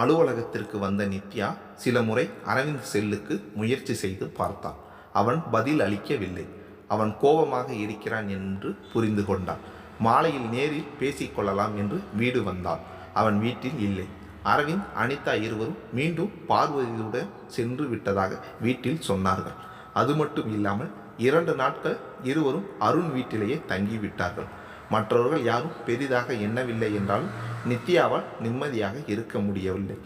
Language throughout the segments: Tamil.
அலுவலகத்திற்கு வந்த நித்யா சில முறை அரவிந்த் செல்லுக்கு முயற்சி செய்து பார்த்தான். அவன் பதில் அளிக்கவில்லை. அவன் கோபமாக இருக்கிறான் என்று புரிந்து கொண்டான். மாலையில் நேரில் பேசிக்கொள்ளலாம் என்று வீடு வந்தான். அவன் வீட்டில் இல்லை. அரவிந்த் அனிதா இருவரும் மீண்டும் பார்வதியுடன் சென்று விட்டதாக வீட்டில் சொன்னார்கள். அது மட்டும் இல்லாமல் இரண்டு நாட்கள் இருவரும் அருண் வீட்டிலேயே தங்கிவிட்டார்கள். மற்றவர்கள் யாரும் பெரிதாக எண்ணவில்லை என்றாலும் நித்யாவால் நிம்மதியாக இருக்க முடியவில்லை.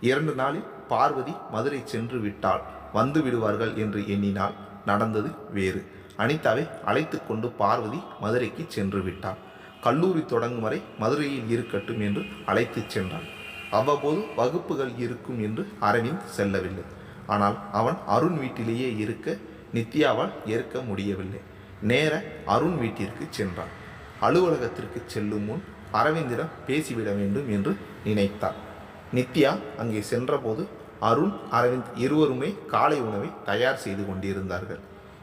இரண்டு நாளில் பார்வதி மதுரை சென்று விட்டால் வந்து விடுவார்கள் என்று எண்ணினால் நடந்தது வேறு. அனிதாவை அழைத்து கொண்டு பார்வதி மதுரைக்கு சென்று விட்டாள். கல்லூரி தொடங்கும் வரை மதுரையில் இருக்கட்டும் என்று அழைத்துச் சென்றான் அவ்வப்போது வகுப்புகள் இருக்கும் என்று அரவிந்த் செல்லவில்லை. ஆனால் அவன் அருண் வீட்டிலேயே இருக்க நித்யாவால் ஏற்க முடியவில்லை. நேர அருண் வீட்டிற்கு சென்றான். அலுவலகத்திற்கு செல்லும் முன் அரவிந்திடம் பேசிவிட வேண்டும் என்று நினைத்தார். நித்யா அங்கே சென்றபோது அருண் அரவிந்த் இருவருமே காலை உணவை தயார் செய்து கொண்டிருந்தார்கள்.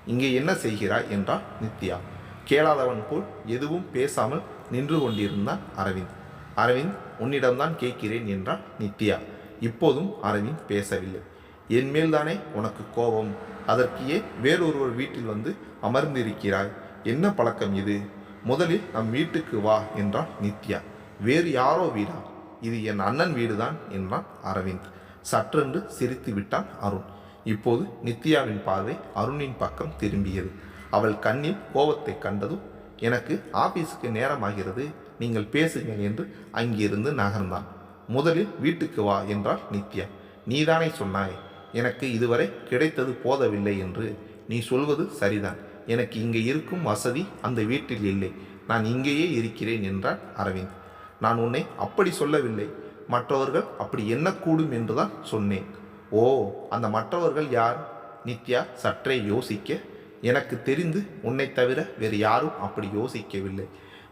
இங்கே என்ன செய்கிறாய்? என்றார் நித்யா. கேளாதவன் போல் எதுவும் பேசாமல் நின்று கொண்டிருந்தான் அரவிந்த். அரவிந்த் உன்னிடம்தான் கேட்கிறேன் என்றான் நித்யா. இப்போதும் அரவிந்த் பேசவில்லை. என் மேல்தானே உனக்கு கோபம். அதற்கு ஏன் வேறொருவர் வீட்டில் வந்து அமர்ந்திருக்கிறாய்? என்ன பழக்கம் இது? முதலில் நம் வீட்டுக்கு வா என்றான் நித்யா. வேறு யாரோ வீடா? இது என் அண்ணன் வீடுதான் என்றான் அரவிந்த். சற்றென்று சிரித்து விட்டான் அருண். இப்போது நித்யாவின் பார்வை அருணின் பக்கம் திரும்பியது. அவள் கண்ணில் கோபத்தை கண்டதும் எனக்கு ஆபீஸுக்கு நேரமாகிறது நீங்கள் பேசுங்கள் என்று அங்கிருந்து நகர்ந்தான். முதலில் வீட்டுக்கு வா என்றாள் நித்யா. நீதானே சொன்னாய் எனக்கு இதுவரை கிடைத்தது போதவில்லை என்று. நீ சொல்வது சரிதான். எனக்கு இங்கே இருக்கும் வசதி அந்த வீட்டில் இல்லை. நான் இங்கேயே இருக்கிறேன் என்றான் அரவிந்த். நான் உன்னை அப்படி சொல்லவில்லை. மற்றவர்கள் அப்படி எண்ணக்கூடும் என்றுதான் சொன்னேன். ஓ அந்த மற்றவர்கள் யார்? நித்யா சற்றே யோசிக்க. எனக்கு தெரிந்து உன்னை தவிர வேறு யாரும் அப்படி யோசிக்கவில்லை.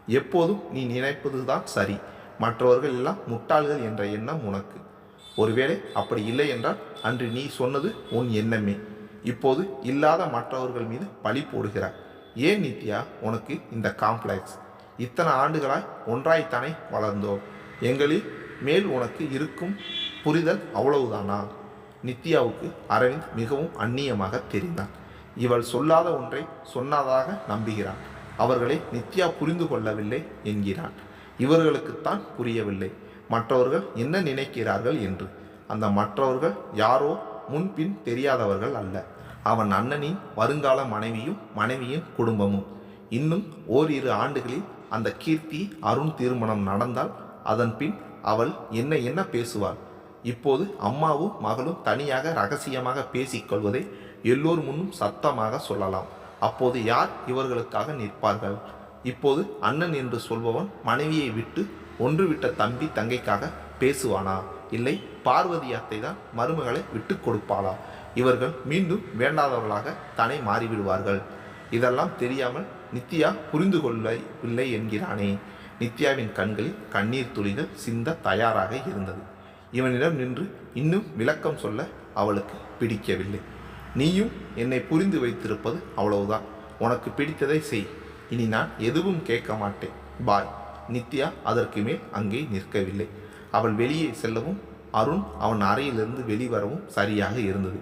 எப்போதும் நீ நினைப்பது தான் சரி. மற்றவர்கள் எல்லாம் முட்டாள்கள் என்ற எண்ணம் உனக்கு. ஒருவேளை அப்படி இல்லை என்றால் அன்று நீ சொன்னது உன் எண்ணமே. இப்போது இல்லாத மற்றவர்கள் மீது பழி போடுகிறாய் ஏன் நித்யா உனக்கு இந்த காம்ப்ளெக்ஸ் இத்தனை ஆண்டுகளாய் ஒன்றாய்த்தானே வளர்ந்தோம். எங்களில் மேல் உனக்கு இருக்கும் புரிதல் அவ்வளவுதானா? நித்யாவுக்கு அரவிந்த் மிகவும் அந்நியமாக தெரிந்தான். இவள் சொல்லாத ஒன்றை சொன்னதாக நம்புகிறான். அவர்களை நித்யா புரிந்து கொள்ளவில்லை என்கிறான். இவர்களுக்குத்தான் புரியவில்லை. மற்றவர்கள் என்ன நினைக்கிறார்கள் என்று. அந்த மற்றவர்கள் யாரோ முன்பின் தெரியாதவர்கள் அல்ல. அவன் அண்ணனின் வருங்கால மனைவியும் மனைவியின் குடும்பமும். இன்னும் ஓரிரு ஆண்டுகளில் அந்த கீர்த்தி அருண் திருமணம் நடந்தால் அதன் பின் அவள் என்ன என்ன பேசுவாள்? இப்போது அம்மாவும் மகளும் தனியாக ரகசியமாக பேசிக்கொள்வதை எல்லோர் முன்னும் சத்தமாக சொல்லலாம். அப்போது யார் இவர்களுக்காக நிற்பார்கள்? இப்போது அண்ணன் என்று சொல்பவன் மனைவியை விட்டு ஒன்றுவிட்ட தம்பி தங்கைக்காக பேசுவானா? இல்லை பார்வதி அத்தை தான் மருமகளை விட்டு கொடுப்பாளா? இவர்கள் மீண்டும் வேண்டாதவர்களாக தானே மாறிவிடுவார்கள். இதெல்லாம் தெரியாமல் நித்யா புரிந்து கொள்ளவில்லை என்கிறானே. நித்யாவின் கண்களில் கண்ணீர் துளிகள் சிந்த தயாராக இருந்தது. இவனிடம் நின்று இன்னும் விளக்கம் சொல்ல அவளுக்கு பிடிக்கவில்லை. நீயும் என்னை புரிந்து வைத்திருப்பது அவ்வளவுதான். உனக்கு பிடித்ததை செய். இனி நான் எதுவும் கேட்க மாட்டேன். பாய். நித்யா அதற்கு மேல் அங்கே நிற்கவில்லை. அவள் வெளியே செல்லவும் அருண் அவன் அறையிலிருந்து வெளிவரவும் சரியாக இருந்தது.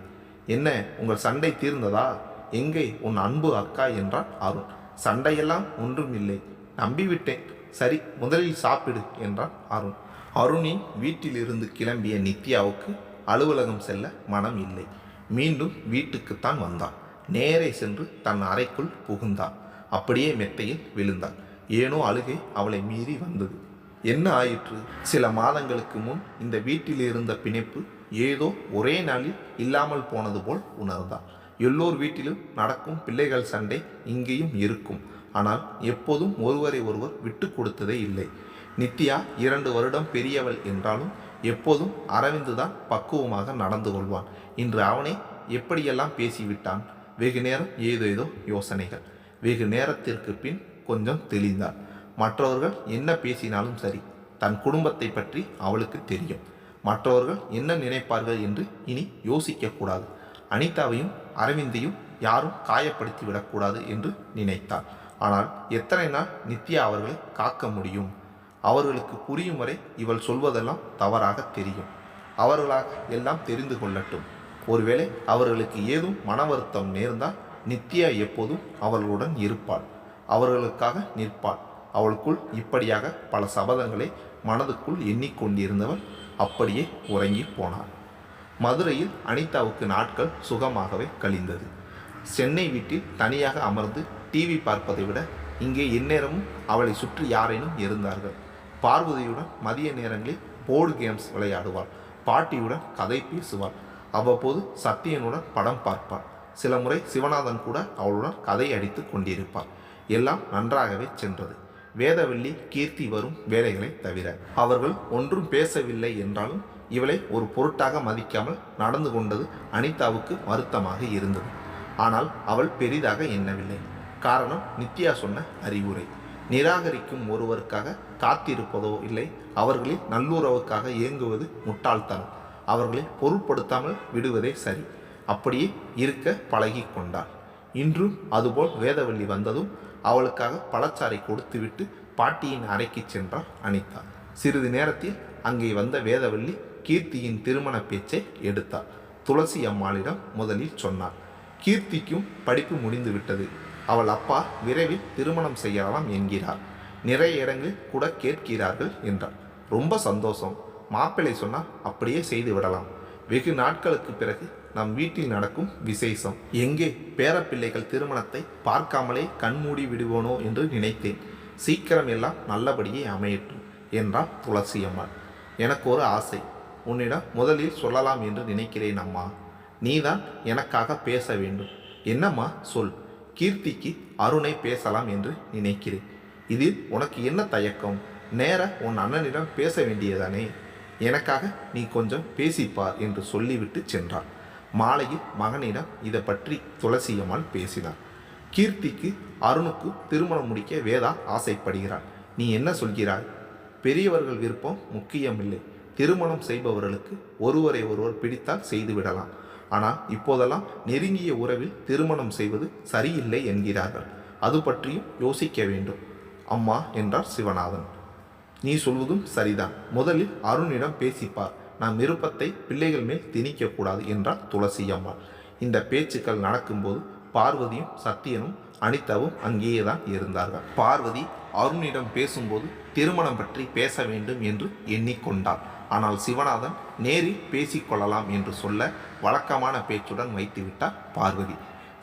என்ன உங்கள் சண்டை தீர்ந்ததா? எங்கே உன் அன்பு அக்கா? என்றான் அருண். சண்டையெல்லாம் ஒன்றும் இல்லை நம்பிவிட்டேன். சரி முதலில் சாப்பிடு என்றான் அருண். அருணின் வீட்டிலிருந்து கிளம்பிய நித்யாவுக்கு அலுவலகம் செல்ல மனம் இல்லை. மீண்டும் வீட்டுக்குத்தான் வந்தான். நேரே சென்று தன் அறைக்குள் புகுந்தான். அப்படியே மெத்தையில் விழுந்தான். ஏனோ அழுகை அவளை மீறி வந்தது. என்ன ஆயிற்று? சில மாதங்களுக்கு முன் இந்த வீட்டில் இருந்த பிணைப்பு ஏதோ ஒரே நாளில் இல்லாமல் போனது போல் உணர்ந்தான். எல்லோர் வீட்டிலும் நடக்கும் பிள்ளைகள் சண்டை இங்கேயும் இருக்கும். ஆனால் எப்போதும் ஒருவரை ஒருவர் விட்டு கொடுத்ததே இல்லை. நித்யா இரண்டு வருடம் பெரியவள் என்றாலும் எப்போதும் அரவிந்து தான் பக்குவமாக நடந்து கொள்வான். இன்று அவனே எப்படியெல்லாம் பேசிவிட்டான்? வெகு நேரம் ஏதேதோ யோசனைகள். வெகு நேரத்திற்கு பின் கொஞ்சம் தெளிந்தான். மற்றவர்கள் என்ன பேசினாலும் சரி தன் குடும்பத்தை பற்றி அவளுக்கு தெரியும். மற்றவர்கள் என்ன நினைப்பார்கள் என்று இனி யோசிக்கக்கூடாது அனிதாவையும் அரவிந்தையும் யாரும் காயப்படுத்தி விடக்கூடாது என்று நினைத்தார் ஆனால் எத்தனை நாள் நித்யா அவர்களை காக்க முடியும்? அவர்களுக்கு புரியும் வரை இவள் சொல்வதெல்லாம் தவறாக தெரியும். அவர்களாக எல்லாம் தெரிந்து கொள்ளட்டும். ஒருவேளை அவர்களுக்கு ஏதும் மன வருத்தம் நேர்ந்தால் நித்யா எப்போதும் அவர்களுடன் இருப்பாள். அவர்களுக்காக நிற்பாள். அவளுக்குள் இப்படியாக பல சபதங்களை மனதுக்குள் எண்ணிக்கொண்டிருந்தவள் அப்படியே உறங்கி போனாள் மதுரையில் அனிதாவுக்கு நாட்கள் சுகமாகவே கழிந்தது. சென்னை வீட்டில் தனியாக அமர்ந்து டிவி பார்ப்பதை விட இங்கே எந்நேரமும் அவளை சுற்றி யாரேனும் இருந்தார்கள். பார்வதியுடன் மதிய நேரங்களில் போர்டு கேம்ஸ் விளையாடுவாள். பாட்டியுடன் கதை பேசுவாள். அவ்வப்போது சத்தியனுடன் படம் பார்ப்பாள். சில முறை சிவநாதன் கூட அவளுடன் கதை அடித்து கொண்டிருப்பாள். எல்லாம் நன்றாகவே சென்றது. வேதவள்ளி கீர்த்தி வரும் வேலைகளை தவிர அவர்கள் ஒன்றும் பேசவில்லை என்றாலும் இவளை ஒரு பொருட்டாக மதிக்காமல் நடந்து கொண்டது அனிதாவுக்கு வருத்தமாக இருந்தது. ஆனால் அவள் பெரிதாக எண்ணவில்லை. காரணம் நித்யா சொன்ன அறிவுரை. நிராகரிக்கும் ஒருவருக்காக காத்திருப்பதோ இல்லை அவர்களின் நல்லுறவுக்காக இயங்குவது முட்டாள்தனம். அவர்களை பொருட்படுத்தாமல் விடுவதே சரி. அப்படியே இருக்க பழகி கொண்டாள். இன்றும் அதுபோல் வேதவள்ளி வந்ததும் அவளுக்காக பழச்சாறை கொடுத்துவிட்டு பாட்டியின் அறைக்கு சென்றார் அனிதா. சிறிது நேரத்தில் அங்கே வந்த வேதவள்ளி கீர்த்தியின் திருமண பேச்சை எடுத்தாள். துளசி அம்மாளிடம் முதலில் சொன்னார் கீர்த்திக்கும் படிப்பு முடிந்து விட்டது. அவள் அப்பா விரைவில் திருமணம் செய்யலாம் என்கிறார். நிறைய இடங்களில் கூட கேட்கிறார்கள் என்றார் ரொம்ப சந்தோஷம். மாப்பிள்ளை சொன்னால் அப்படியே செய்து விடலாம். வெகு நாட்களுக்கு பிறகு நம் வீட்டில் நடக்கும் விசேஷம். எங்கே பேரப்பிள்ளைகள் திருமணத்தை பார்க்காமலே கண்மூடி விடுவோனோ என்று நினைத்தேன். சீக்கிரம் எல்லாம் நல்லபடியே அமையட்டும் என்றார் துளசி அம்மாள் எனக்கு ஒரு ஆசை. உன்னிடம் முதலில் சொல்லலாம் என்று நினைக்கிறேன் அம்மா. நீதான் எனக்காக பேச வேண்டும். என்னம்மா சொல். கீர்த்திக்கு அருணை பேசலாம் என்று நினைக்கிறேன். இதில் உனக்கு என்ன தயக்கம்? நேர உன் அண்ணனிடம் பேச வேண்டியதானே? எனக்காக நீ கொஞ்சம் பேசிப்பார் என்று சொல்லிவிட்டு சென்றான் மாலையில் மகனிடம் இதை பற்றி துளசியம்மாள் பேசினார் கீர்த்திக்கு அருணுக்கு திருமணம் முடிக்க வேதா ஆசைப்படுகிறாள். நீ என்ன சொல்கிறாய்? பெரியவர்கள் விருப்பம் முக்கியமில்லை. திருமணம் செய்பவர்களுக்கு ஒருவரை ஒருவர் பிடித்தால் செய்துவிடலாம் ஆனால் இப்போதெல்லாம் நெருங்கிய உறவில் திருமணம் செய்வது சரியில்லை என்கிறார்கள். அது பற்றியும் யோசிக்க வேண்டும். அம்மா என்றார் சிவநாதன். நீ சொல்வதும் சரிதான். முதலில் அருணிடம் பேசிப்பார். நம் விருப்பத்தை பிள்ளைகள் மேல் திணிக்கக்கூடாது என்றார் துளசி அம்மாள் இந்த பேச்சுக்கள் நடக்கும்போது பார்வதியும் சத்தியனும் அனிதாவும் அங்கேயே தான் இருந்தார்கள். பார்வதி அருணிடம் பேசும்போது திருமணம் பற்றி பேச வேண்டும் என்று எண்ணிக்கொண்டாள். ஆனால் சிவநாதன் நேரில் பேசிக்கொள்ளலாம் என்று சொல்ல வழக்கமான பேச்சுடன் வைத்துவிட்டார் பார்வதி.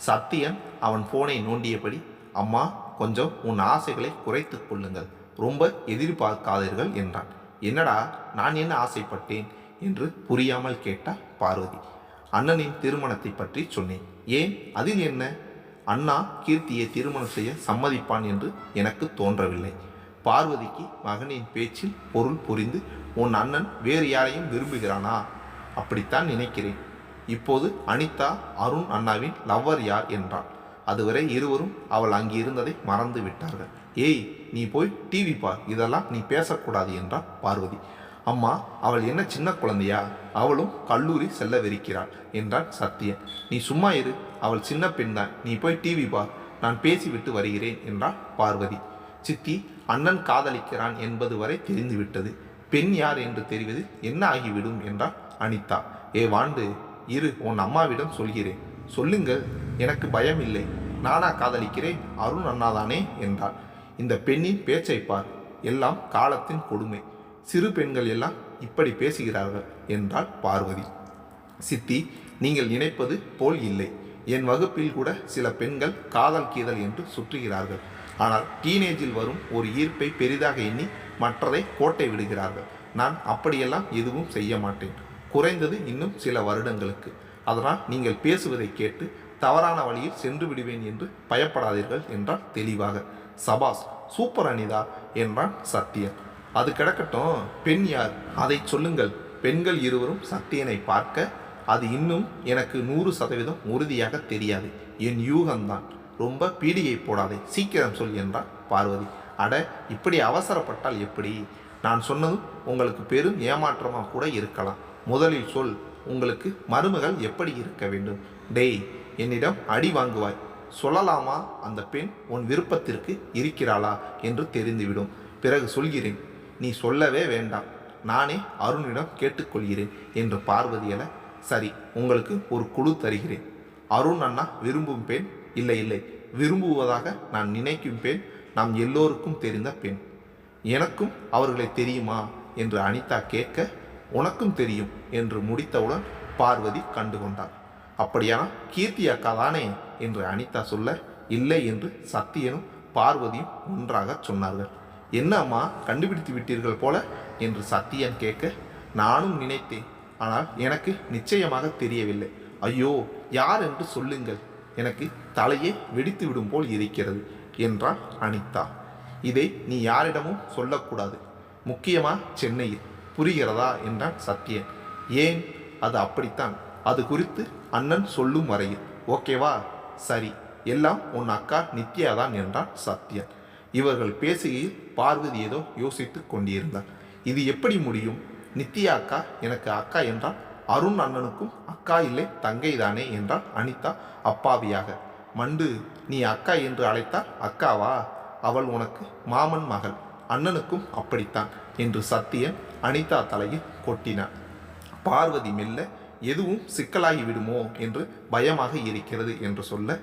சத்தியன் அவன் போனை நோண்டியபடி அம்மா கொஞ்சம் உன் ஆசைகளை குறைத்து கொள்ளுங்கள். ரொம்ப எதிர்பார்க்காதீர்கள் என்றான். என்னடா நான் என்ன ஆசைப்பட்டேன்? என்று புரியாமல் கேட்டார் பார்வதி. அண்ணனின் திருமணத்தை பற்றி சொன்னேன். ஏன்? அதில் என்ன? அண்ணா கீர்த்தியை திருமணம் செய்ய சம்மதிப்பான் என்று எனக்கு தோன்றவில்லை. பார்வதிக்கு மகனின் பேச்சில் பொருள் புரிந்து உன் அண்ணன் வேறு யாரையும் விரும்புகிறானா? அப்படித்தான் நினைக்கிறேன். இப்போது அனிதா அருண் அண்ணாவின் லவ்வர் யார்? என்றாள். அதுவரை இருவரும் அவள் அங்கே இருந்ததை மறந்து விட்டார்கள். ஏய் நீ போய் டிவி பார். இதெல்லாம் நீ பேசக்கூடாது என்றார் பார்வதி. அம்மா அவள் என்ன சின்ன குழந்தையா? அவளும் கல்லூரி செல்லவிருக்கிறாள் என்றான் சத்தியன் நீ சும்மா இரு அவள் சின்ன பெண்தான். நீ போய் டிவி பார் நான் பேசிவிட்டு வருகிறேன் என்றாள் பார்வதி. சித்தி அண்ணன் காதலிக்கிறான் என்பது வரை தெரிந்துவிட்டது. பெண் யார் என்று தெரிவது என்ன ஆகிவிடும் என்றாள் அனிதா. ஏ வாண்டு இரு உன் அம்மாவிடம் சொல்கிறேன். சொல்லுங்கள் எனக்கு பயம் இல்லை நானா காதலிக்கிறேன்? அருண் அண்ணாதானே? என்றாள். இந்த பெண்ணின் பேச்சை பார். எல்லாம் காலத்தின் கொடுமை. சிறு பெண்கள் எல்லாம் இப்படி பேசுகிறார்கள் என்றாள் பார்வதி. சித்தி நீங்கள் நினைப்பது போல் இல்லை. என் வகுப்பில் கூட சில பெண்கள் காதல் கீதல் என்று சுற்றுகிறார்கள். ஆனால் டீனேஜில் வரும் ஒரு ஈர்ப்பை பெரிதாக எண்ணி மற்றதை கோட்டை விடுகிறார்கள். நான் அப்படியெல்லாம் எதுவும் செய்ய மாட்டேன். குறைந்தது இன்னும் சில வருடங்களுக்கு. அதனால் நீங்கள் பேசுவதை கேட்டு தவறான வழியில் சென்று விடுவேன் என்று பயப்படாதீர்கள் என்றால் தெளிவாக. சபாஸ் சூப்பர் அனிதா என்றான் சத்யன். அது கிடக்கட்டும். பெண் யார்? அதை சொல்லுங்கள். பெண்கள் இருவரும் சத்தியனை பார்க்க அது இன்னும் எனக்கு நூறு சதவீதம் உறுதியாக தெரியாது. என் யூகம்தான். ரொம்ப பீடிகை போடாதே. சீக்கிரம் சொல் என்றார் பார்வதி. அட இப்படி அவசரப்பட்டால் எப்படி? நான் சொன்னதும் உங்களுக்கு பெரும் ஏமாற்றமாக கூட இருக்கலாம். முதலில் சொல் உங்களுக்கு மருமகள் எப்படி இருக்க வேண்டும்? டேய் என்னிடம் அடி வாங்குவாய். சொல்லலாமா? அந்த பெண் உன் விருப்பத்திற்கு இருக்கிறாளா? என்று தெரிந்துவிடும். பிறகு சொல்கிறேன். நீ சொல்லவே வேண்டாம். நானே அருணிடம் கேட்டுக்கொள்கிறேன் என்று பார்வதி என சரி உங்களுக்கு ஒரு குழு தருகிறேன். அருண் அண்ணா விரும்பும் பெண்? இல்லை இல்லை. விரும்புவதாக நான் நினைக்கும் பெண் நாம் எல்லோருக்கும் தெரிந்த பெண். எனக்கும் அவர்களை தெரியுமா? என்று அனிதா கேட்க உனக்கும் தெரியும் என்று முடித்தவுடன் பார்வதி கண்டுகொண்டார் அப்படியானால் கீர்த்தி அக்கா தானே? என்று அனிதா சொல்ல இல்லை என்று சத்தியனும் பார்வதியும் ஒன்றாக சொன்னார்கள். என்ன அம்மா கண்டுபிடித்து விட்டீர்கள் போல என்று சத்தியன் கேட்க நானும் நினைத்தேன். ஆனால் எனக்கு நிச்சயமாக தெரியவில்லை. ஐயோ யார் என்று சொல்லுங்கள். எனக்கு தலையே வெடித்து விடும் போல் இருக்கிறது என்றாள் அனிதா. இதை நீ யாரிடமும் சொல்லக்கூடாது. முக்கியமா சென்னையில். புரிகிறதா? என்றான் சத்யன் ஏன்? அது அப்படித்தான். அது குறித்து அண்ணன் சொல்லும் வரையில். ஓகேவா? சரி. எல்லாம் உன் அக்கா நித்யா தான் என்றான் சத்யன் இவர்கள் பேசுகையில் பார்வதி ஏதோ யோசித்துக் கொண்டிருந்தார். இது எப்படி முடியும்? நித்யா அக்கா எனக்கு அக்கா என்றால் அருண் அண்ணனுக்கும் அக்கா இல்லை தங்கை தானே என்றால் அனிதா அப்பாவியாக. மண்டு நீ அக்கா என்று அழைத்தால் அக்காவா? அவள் உனக்கு மாமன் மகள் அண்ணனுக்கும் அப்படித்தான் என்று சத்தியன் அனிதா தலையில் கொட்டினான். பார்வதி மெல்ல எதுவும் சிக்கலாகி விடுமோ என்று பயமாக இருக்கிறது என்று சொல்ல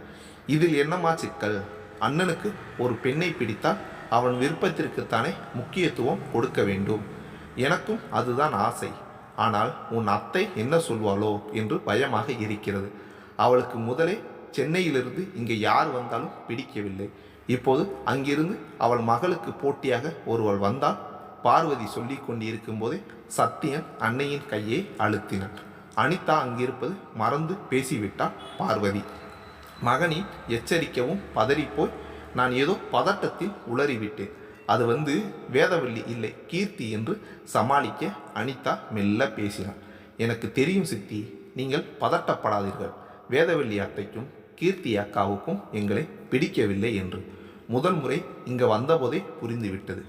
இதில் என்னமா சிக்கல்? அண்ணனுக்கு ஒரு பெண்ணை பிடித்தால் அவன் விருப்பத்திற்குத்தானே முக்கியத்துவம் கொடுக்க வேண்டும். எனக்கும் அதுதான் ஆசை. ஆனால் உன் அத்தை என்ன சொல்வாளோ என்று பயமாக இருக்கிறது. அவளுக்கு முதலே சென்னையிலிருந்து இங்கே யார் வந்தாலும் பிடிக்கவில்லை. இப்போது அங்கிருந்து அவள் மகளுக்கு போட்டியாக ஒருவள் வந்தால் பார்வதி சொல்லி கொண்டிருக்கும் போதே சத்தியன் அன்னையின் கையை அழுத்தினான். அனிதா அங்கிருப்பது மறந்து பேசிவிட்டாள் பார்வதி. மகனை எச்சரிக்கவும் பதறிப்போய் நான் ஏதோ பதட்டத்தில் உளறிவிட்டேன். அது வந்து வேதவள்ளி இல்லை கீர்த்தி என்று சமாளிக்க அனிதா மெல்ல பேசினாள். எனக்கு தெரியும் சித்தி நீங்கள் பதட்டப்படாதீர்கள். வேதவள்ளி அத்தைக்கும் கீர்த்தி அக்காவுக்கும் எங்களை பிடிக்கவில்லை என்று முதல் முறை இங்கே வந்தபோதே புரிந்துவிட்டது.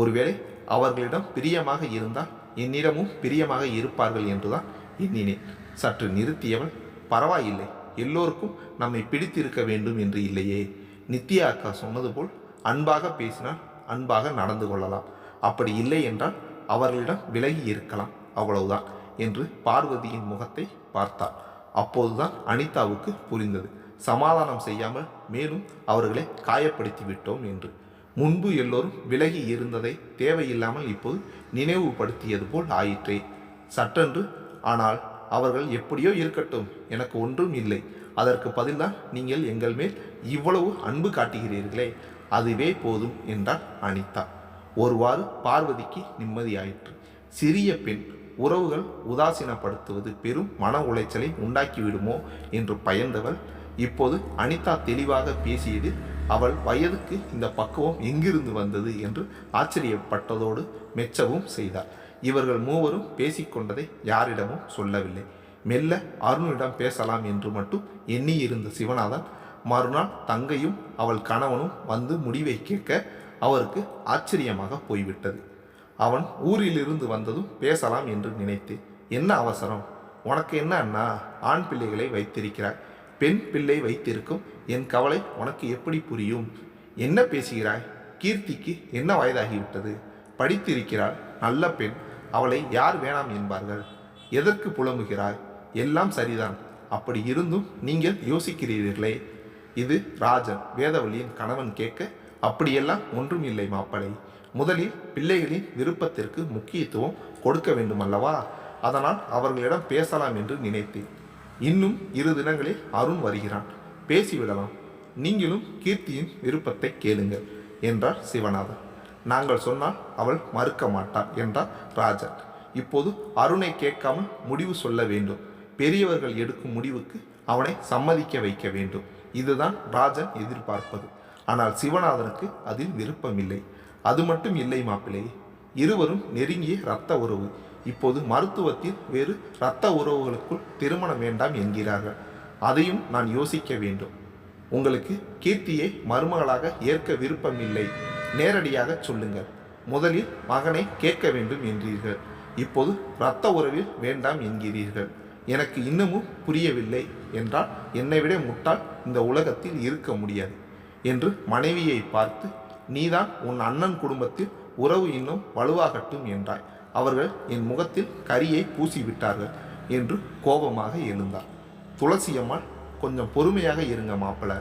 ஒருவேளை அவர்களிடம் பிரியமாக இருந்தால் என்னிடமும் பிரியமாக இருப்பார்கள் என்றுதான் எண்ணினேன். சற்று நிறுத்தியவள் பரவாயில்லை எல்லோருக்கும் நம்மை பிடித்திருக்க வேண்டும் என்று இல்லையே. நித்யா அக்கா சொன்னது போல் அன்பாக பேசினால் அன்பாக நடந்து கொள்ளலாம். அப்படி இல்லை என்றால் அவர்களிடம் விலகி இருக்கலாம். அவ்வளவுதான் என்று பார்வதியின் முகத்தை பார்த்தார் அப்போதுதான் அனிதாவுக்கு புரிந்தது. சமாதானம் செய்யாமல் மேலும் அவர்களை காயப்படுத்தி விட்டோம் என்று. முன்பு எல்லோரும் விலகி இருந்ததை தேவையில்லாமல் இப்போது நினைவுபடுத்தியது போல் ஆயிற்றே. சட்டென்று ஆனால் அவர்கள் எப்படியோ இருக்கட்டும். எனக்கு ஒன்றும் இல்லை. அதற்கு பதில்தான் நீங்கள் எங்கள் மேல் இவ்வளவு அன்பு காட்டுகிறீர்களே. அதுவே போதும் என்றார் அனிதா. ஒருவாறு பார்வதிக்கு நிம்மதியாயிற்று. சிறிய பெண் உறவுகள் உதாசீனப்படுத்துவது பெரும் மன உளைச்சலை உண்டாக்கிவிடுமோ என்று பயந்தவள் இப்போது அனிதா தெளிவாக பேசியது அவள் வயதுக்கு இந்த பக்குவம் எங்கிருந்து வந்தது என்று ஆச்சரியப்பட்டதோடு மெச்சவும் செய்தார் இவர்கள் மூவரும் பேசிக்கொண்டதை யாரிடமும் சொல்லவில்லை. மெல்ல அருணிடம் பேசலாம் என்று மட்டும் எண்ணியிருந்த சிவநாதன் மறுநாள் தங்கையும் அவள் கணவனும் வந்து முடிவை கேட்க அவருக்கு ஆச்சரியமாக போய்விட்டது. அவன் ஊரிலிருந்து வந்ததும் பேசலாம் என்று நினைத்து என்ன அவசரம்? உனக்கு என்ன அண்ணா? ஆண் பிள்ளைகளை வைத்திருக்கிறாய். பெண் பிள்ளை வைத்திருக்கும் என் கவலை உனக்கு எப்படி புரியும்? என்ன பேசுகிறாய்? கீர்த்திக்கு என்ன வயதாகிவிட்டது? படித்திருக்கிறாள். நல்ல பெண். அவளை யார் வேணாம் என்பார்கள். எதற்கு புலம்புகிறாய்? எல்லாம் சரிதான். அப்படி இருந்தும் நீங்கள் யோசிக்கிறீர்களே. இது ராஜன் வேதவழியின் கணவன் கேட்க அப்படியெல்லாம் ஒன்றும் இல்லை மாப்பிளை. முதலில் பிள்ளைகளின் விருப்பத்திற்கு முக்கியத்துவம் கொடுக்க வேண்டும் அல்லவா அதனால் அவர்களிடம் பேசலாம் என்று நினைத்தேன். இன்னும் இரு தினங்களில் அருண் வருகிறான். பேசிவிடலாம். நீங்களும் கீர்த்தியின் விருப்பத்தை கேளுங்கள் என்றார் சிவநாதன். நாங்கள் சொன்னால் அவள் மறுக்க மாட்டாள் என்றார் ராஜன். இப்போது அருணை கேட்காமல் முடிவு சொல்ல வேண்டும். பெரியவர்கள் எடுக்கும் முடிவுக்கு அவனை சம்மதிக்க வைக்க வேண்டும். இதுதான் ராஜன் எதிர்பார்ப்பது. ஆனால் சிவநாதனுக்கு அதில் விருப்பமில்லை. அது மட்டும் இல்லை மாப்பிள்ளை. இருவரும் நெருங்கிய இரத்த உறவு. இப்போது மருத்துவத்தில் வேறு இரத்த உறவுகளுக்குள் திருமணம் வேண்டாம் என்கிறார்கள். அதையும் நான் யோசிக்க வேண்டும். உங்களுக்கு கீர்த்தியை மருமகளாக ஏற்க விருப்பமில்லை. நேரடியாக சொல்லுங்கள். முதலில் மகனை கேட்க வேண்டும் என்றீர்கள். இப்போது இரத்த உறவில் வேண்டாம் என்கிறீர்கள். எனக்கு இன்னமும் புரியவில்லை என்றால் என்னை விட முட்டாள் இந்த உலகத்தில் இருக்க முடியாது என்று மனைவியை பார்த்து நீதான் உன் அண்ணன் குடும்பத்தில் உறவு இன்னும் வலுவாகட்டும் என்றாய் அவர்கள் என் முகத்தில் கரியை பூசி விட்டார்கள் என்று கோபமாக எழுந்தார் துளசியம்மாள் கொஞ்சம் பொறுமையாக இருங்க மாப்பிள.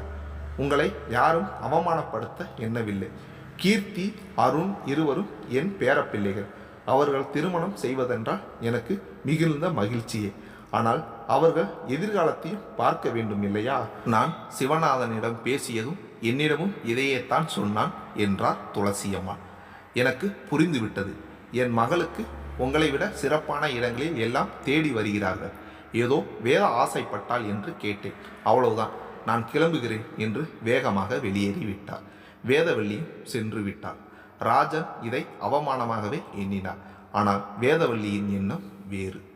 உங்களை யாரும் அவமானப்படுத்த எண்ணவில்லை. கீர்த்தி அருண் இருவரும் என் பேரப்பிள்ளைகள். அவர்கள் திருமணம் செய்வதென்றால் எனக்கு மிகுந்த மகிழ்ச்சியே. ஆனால் அவர்கள் எதிர்காலத்தையும் பார்க்க வேண்டும் இல்லையா நான் சிவநாதனிடம் பேசியதும் என்னிடமும் இதையேத்தான் சொன்னான் என்றார் துளசியம்மா. எனக்கு புரிந்துவிட்டது. என் மகளுக்கு உங்களை விட சிறப்பான இடங்களில் எல்லாம் தேடி வருகிறார்கள். ஏதோ வேத ஆசைப்பட்டாள் என்று கேட்டேன். அவ்வளவுதான். நான் கிளம்புகிறேன் என்று வேகமாக வெளியேறிவிட்டார். வேதவல்லியும் சென்று விட்டார் ராஜன் இதை அவமானமாகவே எண்ணினார். ஆனால் வேதவல்லியின் எண்ணம் வேறு.